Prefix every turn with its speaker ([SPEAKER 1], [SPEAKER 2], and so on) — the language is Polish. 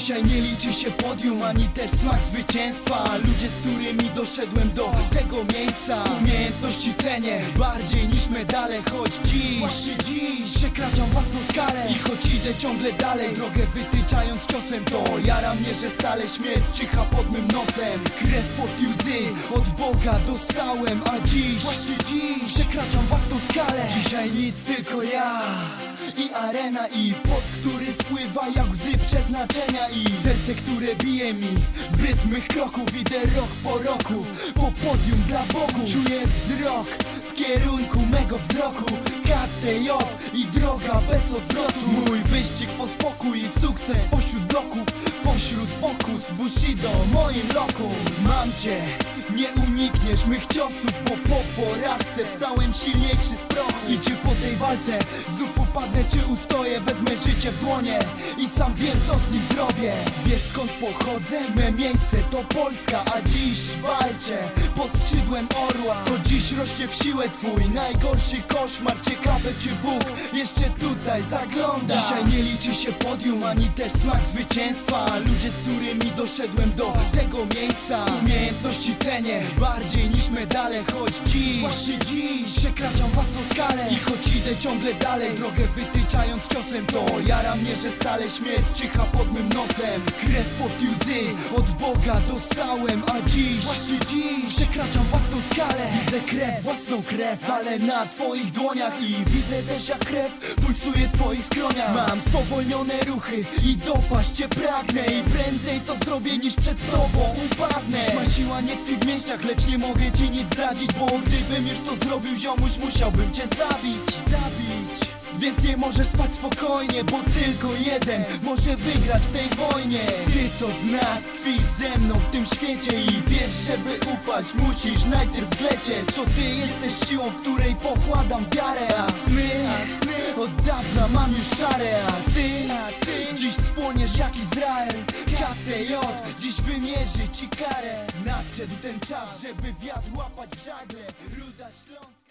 [SPEAKER 1] Dzisiaj nie liczy się podium, ani też smak zwycięstwa. Ludzie, z którymi doszedłem do tego miejsca Umiejętności cenię bardziej niż medale Choć dziś, właśnie dziś przekraczam własną skalę. I choć idę ciągle dalej, drogę wytyczając ciosem To jara mnie, że stale śmierć czyha pod mym nosem. Krew pod łzy od Boga dostałem A dziś, właśnie dziś przekraczam własną Dzisiaj nic, tylko ja i arena i pot, który spływa jak łzy przeznaczenia I serce, które bije mi w rytm kroków. Idę rok po roku po podium dla Bogu. Czuję wzrok w kierunku mego wzroku. KTJ i droga bez odwrotu. Mój wyścig po spokój i sukces pośród bloków Pośród pokus Bushido moim lokum. Mam cię, nie unikniesz mych ciosów Bo po porażce wstałem silniejszy z prochu. I czy po tej walce znów upadnę czy ustoję Wezmę życie w dłonie wiem co z nim zrobię. Wiesz skąd pochodzę? Me miejsce to Polska A dziś walczę pod skrzydłem orła. To dziś rośnie w siłę twój najgorszy koszmar. Ciekawe czy Bóg jeszcze tutaj zagląda. Dzisiaj nie liczy się podium ani też smak zwycięstwa. Ludzie z którymi doszedłem do tego miejsca. Umiejętności cenię bardziej niż medale Choć dziś, właśnie dziś przekraczam własną skalę I choć idę ciągle dalej drogę wytyczając ciosem To jara mnie, że stale śmierć czyha pod mym nosem. Krew pod łzy od Boga dostałem A dziś, właśnie dziś przekraczam własną skalę. Widzę krew, własną krew, ale na twoich dłoniach I widzę też jak krew pulsuje w twoich skroniach. Mam spowolnione ruchy i dopaść cię pragnę I prędzej to zrobię niż przed tobą upadnę. Dziś siła nie tkwi w mięśniach, lecz nie mogę ci nic zdradzić Bo gdybym już to zrobił ziomuś, musiałbym cię zabić. Zabić. Więc nie możesz spać spokojnie, bo tylko jeden może wygrać w tej wojnie. Ty to znasz, tkwisz ze mną w tym świecie i wiesz, żeby upaść musisz najpierw zlecieć. To ty jesteś siłą, w której pokładam wiarę A sny, a sny od dawna mam już szare A ty, a ty dziś spłoniesz jak Izrael KTJ dziś wymierzy ci karę Nadszedł ten czas, żeby wiatr łapać w żagle. Ruda Śląska